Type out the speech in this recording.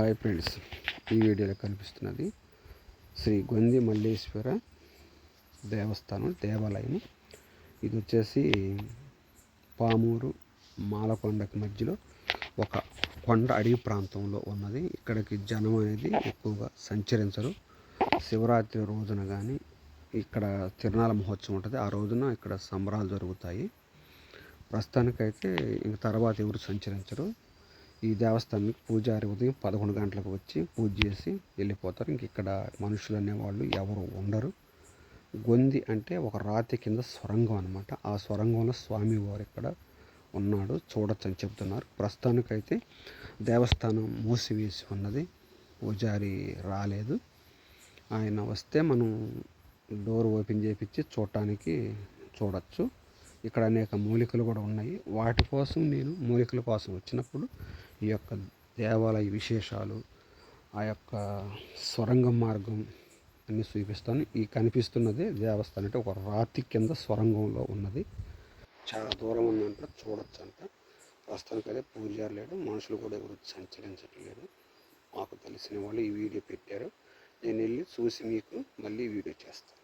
Hi friends ఈ వీడియోలో కనిపిస్తున్నది. శ్రీ గొంది మల్లేశ్వర దేవస్థానం దేవాలయం. ఇది వచ్చేసి పామూరు మాలకొండకి మధ్యలో ఒక కొండ అడవి ప్రాంతంలో ఉన్నది. ఇక్కడికి జనం అనేది ఎక్కువగా సంచరించరు. శివరాత్రి రోజున కానీ ఇక్కడ తిరునాళ మహోత్సవం ఉంటుంది. ఆ రోజున ఇక్కడ సంబరాలు జరుగుతాయి. ప్రస్తుతానికైతే ఇంక తర్వాత ఎవరు సంచరించరు. ఈ దేవస్థానానికి పూజారి ఉదయం పదకొండు గంటలకు వచ్చి పూజ చేసి వెళ్ళిపోతారు. ఇంక ఇక్కడ మనుషులు అనేవాళ్ళు ఎవరు ఉండరు. గొంది అంటే ఒక రాతి కింద సొరంగం అనమాట ఆ సొరంగంలో స్వామివారు ఇక్కడ ఉన్నాడు. చూడొచ్చు అని చెప్తున్నారు ప్రస్తుతానికైతే దేవస్థానం మూసివేసి ఉన్నది. పూజారి రాలేదు. ఆయన వస్తే మనం డోర్ ఓపెన్ చేపించి చూడటానికి చూడొచ్చు. ఇక్కడ అనేక మూలికలు కూడా ఉన్నాయి. వాటి కోసం నేను మూలికల కోసం వచ్చినప్పుడు ఈ యొక్క దేవాలయ విశేషాలు ఆ యొక్క స్వరంగం మార్గం అన్ని చూపిస్తాను. ఈ కనిపిస్తున్నది దేవస్థానం అంటే ఒక రాతి కింద సొరంగంలో ఉన్నది. చాలా దూరం ఉందంట చూడొచ్చు అంట ప్రస్తుతానికి అదే పూజారు లేడు మనుషులు కూడా ఎవరు సంచరించట్లేదు. మాకు తెలిసిన వాళ్ళు ఈ వీడియో పెట్టారు. నేను వెళ్ళి చూసి మీకు మళ్ళీ వీడియో చేస్తాను.